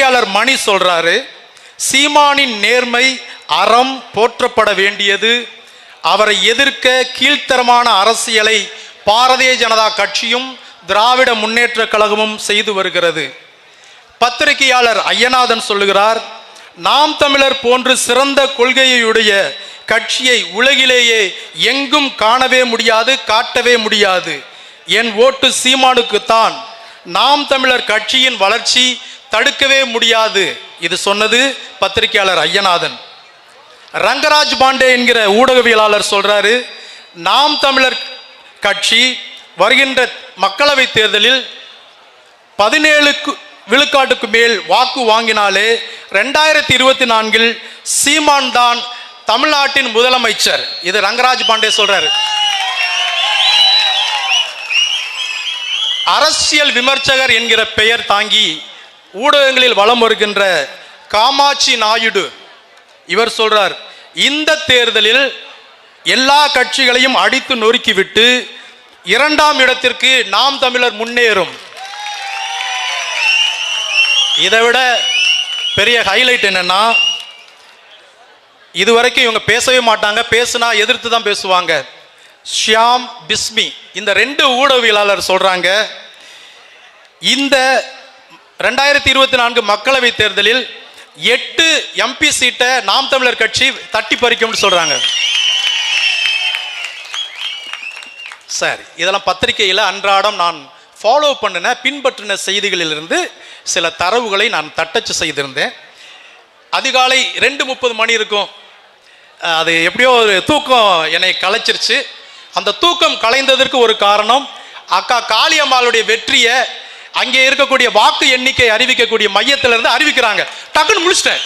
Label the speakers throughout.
Speaker 1: செய்தியாளர் மணி சொல்றாரு சீமானின் நேர்மை அறம் போற்றப்பட வேண்டியது. அவரை எதிர்க்க கீழ்த்தரமான அரசியலை பாரதிய ஜனதா கட்சியும் திராவிட முன்னேற்ற கழகமும் செய்து வருகிறது. பத்திரிகையாளர் ஐயநாதன் சொல்லுகிறார் நாம் தமிழர் போன்று சிறந்த கொள்கையுடைய கட்சியை உலகிலேயே எங்கும் காணவே முடியாது காட்டவே முடியாது. என் ஓட்டு சீமானுக்குத்தான். நாம் தமிழர் கட்சியின் வளர்ச்சி தடுக்கவே முடியாது. இது சொன்னது பத்திரிகையாளர் ஐயநாதன். ரங்கராஜ் பாண்டே என்கிற ஊடகவியலாளர் சொல்றாரு நாம் தமிழர் கட்சி வருகின்ற மக்களவை தேர்தலில் பதினேழுக்கு விழுக்காட்டுக்கு மேல் வாக்கு வாங்கினாலே ரெண்டாயிரத்தி இருபத்தி நான்கில் சீமான் தான் தமிழ்நாட்டின் முதலமைச்சர். இது ரங்கராஜ் பாண்டே சொல்றாரு. அரசியல் விமர்சகர் என்கிற பெயர் தாங்கி ஊடகங்களில் வலம் வருகின்ற காமாட்சி நாயுடு. இவர் சொல்றார் இந்த தேர்தலில் எல்லா கட்சிகளையும் அடித்து நொறுக்கிவிட்டு இரண்டாம் இடத்திற்கு நாம் தமிழர் முன்னேறும். இதை விட பெரிய ஹைலைட் என்னன்னா இதுவரைக்கும் இவங்க பேசவே மாட்டாங்க பேசுனா எதிர்த்து தான் பேசுவாங்க. ஷியாம் பிஸ்மி இந்த ரெண்டு ஊடகவியலாளர் சொல்றாங்க இந்த ரெண்டாயிரத்தி இருபத்தி நான்கு மக்களவை தேர்தலில் எட்டு எம்பி சீட்டை நாம் தமிழர் கட்சி தட்டி பறிக்கும்னு சொல்றாங்க. சரி இதெல்லாம் பத்திரிகையில் அன்றாடம் நான் ஃபாலோ பண்ணின பின்பற்றின செய்திகளிலிருந்து சில தரவுகளை நான் தட்டச்சு செய்திருந்தேன். அதிகாலை ரெண்டு முப்பது மணி இருக்கும். அது எப்படியோ ஒரு தூக்கம் என்னை கலைச்சிருச்சு. அந்த தூக்கம் கலைந்ததற்கு ஒரு காரணம் அக்கா காளியம்மாளுடைய வெற்றியை அங்கே இருக்கக்கூடிய வாக்கு எண்ணிக்கை அறிவிக்கக்கூடிய மையத்துல இருந்து அறிவிக்கிறாங்க. டக்குன்னு முடிச்சிட்டேன்.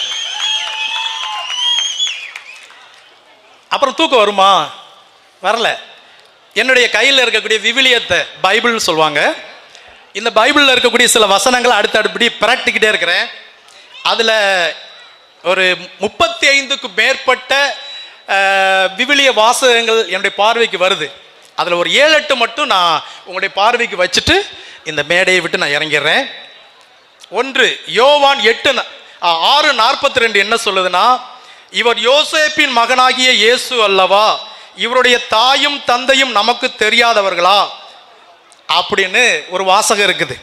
Speaker 1: அப்புறம் தூக்கம் வருமா? வரல. என்னுடைய கையில் இருக்கக்கூடிய விவிலியத்தை பைபிள்னு சொல்லுவாங்க. இந்த பைபிளில் இருக்கக்கூடிய சில வசனங்களை அடுத்தடுப்படி பிரட்டிக்கிட்டே இருக்கிறேன். அதில் ஒரு முப்பத்தி ஐந்துக்கு மேற்பட்ட விவிலிய வாசகங்கள் என்னுடைய பார்வைக்கு வருது. அதில் ஒரு ஏழு எட்டு மட்டும் நான் உங்களுடைய பார்வைக்கு வச்சுட்டு இந்த மேடையை விட்டு நான் இறங்கிடுறேன். ஒன்று யோவான் எட்டு ஆறு நாற்பத்தி ரெண்டு என்ன சொல்லுதுன்னா இவர் யோசேப்பின் மகனாகிய இயேசு அல்லவா? இவருடைய தாயும் தந்தையும் நமக்கு தெரியாதவர்களா? அப்படின்னு ஒரு வாசகம் இருக்குது.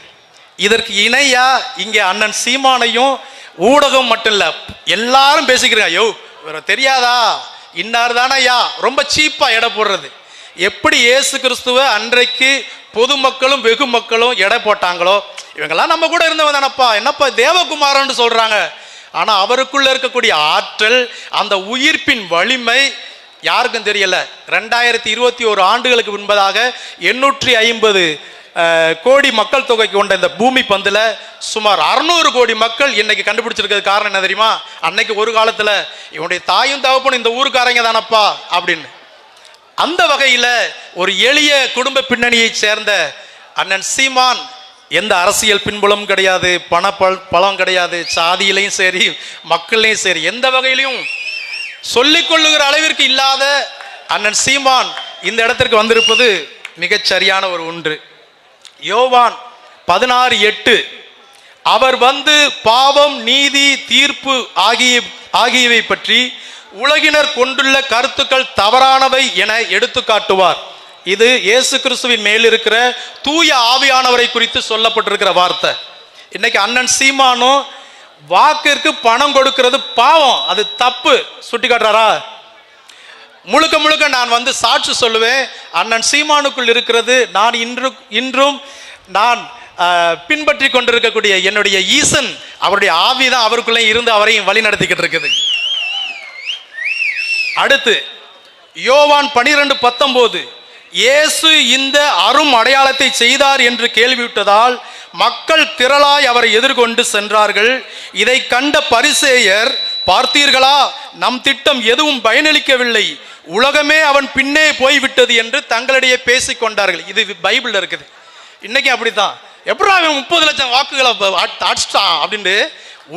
Speaker 1: இதற்கு இணையா இங்கே அண்ணன் சீமானையும் ஊடகம் மட்டும் இல்ல எல்லாரும் பேசிக்கிறீங்க ஐயோ இவரை தெரியாதா? இன்னார் தானயா ரொம்ப சீப்பா எடை போடுறது. எப்படி இயேசு கிறிஸ்துவ அன்றைக்கு பொதுமக்களும் வெகு மக்களும் எடை போட்டாங்களோ இவங்கெல்லாம் நம்ம கூட இருந்தவன் தானப்பா. என்னப்பா தேவகுமாரன்னு சொல்றாங்க. ஆனா அவருக்குள்ள இருக்கக்கூடிய ஆற்றல் அந்த உயிர்ப்பின் வலிமை யாருக்கும் தெரியல. ரெண்டாயிரத்தி இருபத்தி ஒரு ஆண்டுகளுக்கு முன்பதாக எண்ணூற்றி ஐம்பது கோடி மக்கள் தொகை கொண்ட இந்த பூமி பந்தில் சுமார் அறுநூறு கோடி மக்கள் இன்னைக்கு கண்டுபிடிச்சிருக்கிறது காரணம் என்ன தெரியுமா? அன்னைக்கு ஒரு காலத்தில் இவனுடைய தாயும் தகப்பனும் இந்த ஊருக்காரங்க தானப்பா அப்படின்னு. அந்த வகையில் ஒரு எளிய குடும்ப பின்னணியைச் சேர்ந்த அண்ணன் சீமான் எந்த அரசியல் பின்புலம் கிடையாது பண பழம் பலம் கிடையாது சாதியிலையும் சரி மக்கள்லையும் சரி எந்த வகையிலையும் சொல்லிக்கொள்ளுகிற அளவிற்கு இல்லாத அண்ணன் சீமான் இந்த இடத்திற்கு வந்திருப்பது மிகச் சரியான ஒரு ஒன்று. யோவான் பதினாறு எட்டு அவர் வந்து பாவம் நீதி தீர்ப்பு ஆகிய ஆகியவை பற்றி உலகினர் கொண்டுள்ள கருத்துக்கள் தவறானவை என எடுத்து காட்டுவார் இது இயேசு கிறிஸ்துவின் மேல் இருக்கிற தூய ஆவியானவரை குறித்து சொல்லப்பட்டிருக்கிற வார்த்தை. இன்னைக்கு அண்ணன் சீமானும் வாக்கிற்கு பணம் கொடுக்கிறது பாவம் அது தப்பு. சுட்டி காட்டுறாரா முழுக்க முழுக்க நான் வந்து சாட்சி சொல்லுவேன். அண்ணன் சீமானுக்குள் இருக்கிறது நான் இன்று இன்றும் நான் பின்பற்றி கொண்டிருக்கக்கூடிய என்னுடைய ஈசன் அவருடைய ஆவி தான் அவருக்குள்ளே இருந்து அவரையும் வழி நடத்திக்கிட்டு இருக்குது. அடுத்து யோவான் பனிரெண்டு பத்தொன்பது இயேசு இந்த அரும் அடையாளத்தை செய்தார் என்று கேள்விவிட்டதால் மக்கள் திரளாய் அவரை எதிர்கொண்டு சென்றார்கள். இதை கண்ட பரிசேயர் பார்த்தீர்களா? நம் திட்டம் எதுவும் பயனளிக்கவில்லை. உலகமே அவன் பின்னே போய்விட்டது என்று தங்களிடையே பேசிக் கொண்டார்கள். இது பைபிளில் இருக்குது. இன்னைக்கு அப்படித்தான். எப்படி அவன் முப்பது லட்சம் வாக்குகளை அடிச்சிட்டான் அப்படின்ட்டு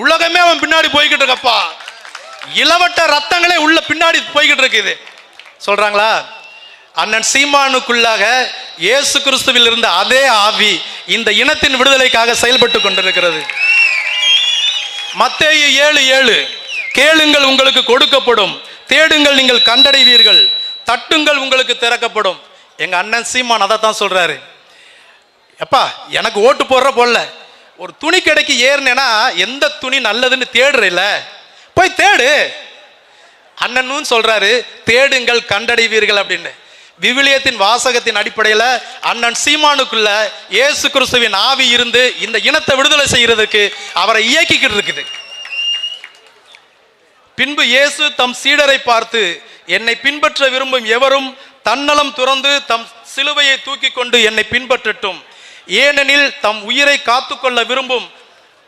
Speaker 1: உலகமே அவன் பின்னாடி போய்கிட்டு இருக்கப்பா. இளவட்ட ரத்தங்களே உள்ள பின்னாடி போய்கிட்டு இருக்குது. சொல்றாங்களா? அண்ணன் சீமானுக்குள்ளாக இயேசு கிறிஸ்துவில் இருந்த அதே ஆவி இந்த இனத்தின் விடுதலைக்காக செயல்பட்டு கொண்டிருக்கிறது. மத்தேயு ஏழு ஏழு கேளுங்கள் உங்களுக்கு கொடுக்கப்படும் தேடுங்கள் நீங்கள் கண்டடைவீர்கள் தட்டுங்கள் உங்களுக்கு திறக்கப்படும். எங்க அண்ணன் சீமான் அதை தான் சொல்றாரு. எப்பா எனக்கு ஓட்டு போடுற போடல ஒரு துணி கடைக்கு ஏறினேன்னா எந்த துணி நல்லதுன்னு தேடுறல போய் தேடு. அண்ணனும் சொல்றாரு தேடுங்கள் கண்டடைவீர்கள் அப்படின்னு. விவிலியத்தின் வாசகத்தின் அடிப்படையில் அண்ணன் சீமானுக்குள்ள இயேசு கிறிஸ்துவின் ஆவி இருந்து இந்த இனத்தை விடுதலை செய்யறதுக்கு அவரை இயக்கிக்கிட்டு இருக்குது. பின்பு இயேசு தம் சீடரை பார்த்து என்னை பின்பற்ற விரும்பும் எவரும் தன்னலம் துறந்து தம் சிலுவையை தூக்கி கொண்டு என்னை பின்பற்றட்டும். ஏனெனில் தம் உயிரை காத்துக்கொள்ள விரும்பும்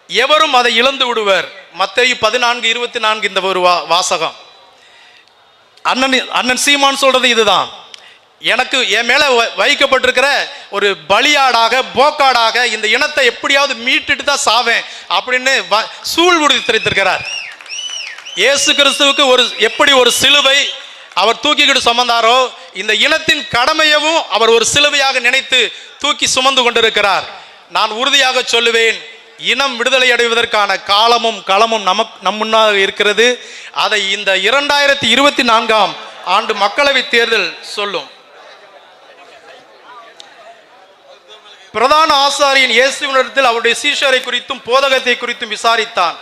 Speaker 1: எவரும் அதை இழந்து விடுவர். மத்தேயு பதினான்கு இருபத்தி நான்கு இந்த ஒரு வா- வாசகம். அண்ணன் அண்ணன் சீமான் சொல்றது இதுதான். எனக்கு என் மேலே வ- வைக்கப்பட்டிருக்கிற ஒரு பலியாடாக போக்காடாக இந்த இனத்தை எப்படியாவது மீட்டுட்டு தான் சாவேன் அப்படின்னு வ- சூழ் உறுதி தெரிவித்திருக்கிறார். இயேசு கிறிஸ்துவுக்கு ஒரு எப்படி ஒரு சிலுவை அவர் தூக்கிக்கிட்டு சுமந்தாரோ இந்த இனத்தின் கடமையவும் அவர் ஒரு சிலுவையாக நினைத்து தூக்கி சுமந்து கொண்டிருக்கிறார். நான் உறுதியாக சொல்லுவேன் இனம் விடுதலை அடைவதற்கான காலமும் களமும் நமக் நம் முன்னாக இருக்கிறது. அதை இந்த இரண்டாயிரத்தி இருபத்தி நான்காம் ஆண்டு மக்களவை தேர்தல் சொல்லும். பிரதான ஆசாரியன் இயேசுவினிடத்தில் அவருடைய சீஷரை குறித்தும் போதகத்தை குறித்தும் விசாரித்தான்.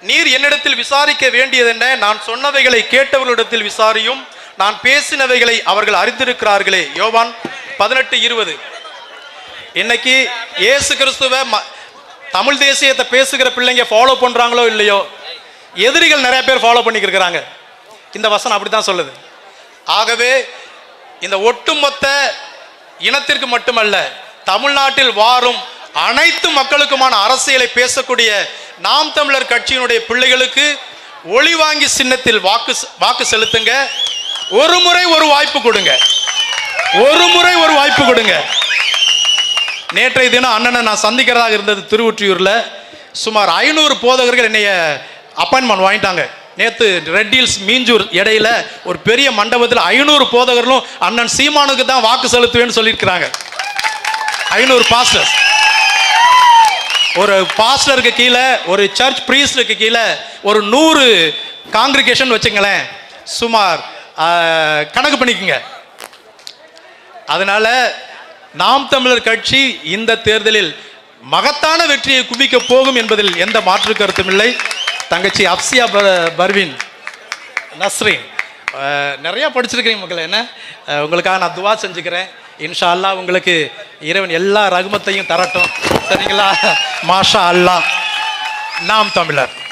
Speaker 1: நீர் என்னிடத்தில் விசாரிக்க வேண்டியதென்ன? நான் சொன்னவைகளை கேட்டவர்களிடத்தில் விசாரியும் நான் பேசினவைகளை அவர்கள் அறிந்திருக்கிறார்களே. யோவான் பதினெட்டு இருபது. இன்னைக்கு இயேசு கிறிஸ்துவ ம- தமிழ் தேசியத்தை பேசுகிற பிள்ளைங்க ஃபாலோ பண்ணுறாங்களோ இல்லையோ? எதிரிகள் நிறைய பேர் ஃபாலோ பண்ணிக்கிருக்கிறாங்க. இந்த வசனம் அப்படி தான் சொல்லுது. ஆகவே இந்த ஒட்டுமொத்த இனத்திற்கு மட்டுமல்ல தமிழ்நாட்டில் வாரும் அனைத்து மக்களுக்குமான அரசியலை பேசக்கூடிய நாம் தமிழர் கட்சியினுடைய பிள்ளைகளுக்கு ஒளி வாங்கி சின்னத்தில் வாக்கு வாக்கு செலுத்துங்க. ஒரு முறை ஒரு வாய்ப்பு கொடுங்க. ஒரு முறை ஒரு வாய்ப்பு கொடுங்க. நேற்றைய தினம் அண்ணனை நான் சந்திக்கிறதாக இருந்தது திருவொற்றியூரில். சுமார் ஐநூறு போதகர்கள் என்னைய அப்பாயின்மெண்ட் வாங்கிட்டாங்க. நேற்று ரெட்டில்ஸ் மீஞ்சூர் இடையில ஒரு பெரிய மண்டபத்தில் ஐநூறு போதகர்களும் அண்ணன் சீமானுக்கு தான் வாக்கு செலுத்துவேன்னு சொல்லியிருக்கிறாங்க. ஐநூறு பாஸ்டர்ஸ் ஒரு பாஸ்டருக்கு கீழே ஒரு சர்ச் ப்ரீஸ்டருக்கு கீழே ஒரு நூறு காங்கிரிகேஷன் வச்சுங்களேன். சுமார் கணக்கு பண்ணிக்கோங்க. அதனால நாம் தமிழர் கட்சி இந்த தேர்தலில் மகத்தான வெற்றியை குவிக்க போகும் என்பதில் எந்த மாற்று கருத்தும் இல்லை. தங்கச்சி அப்சியா ப- நஸ்ரீன் நிறையா நிறைய மக்கள் என்ன? உங்களுக்காக நான் துவா செஞ்சுக்கிறேன். இன்ஷா அல்லாஹ் உங்களுக்கு இறைவன் எல்லா ரகுமத்தையும் தரட்டும். சரிங்களா? மாஷா அல்லாஹ் நாம் தமிழர்.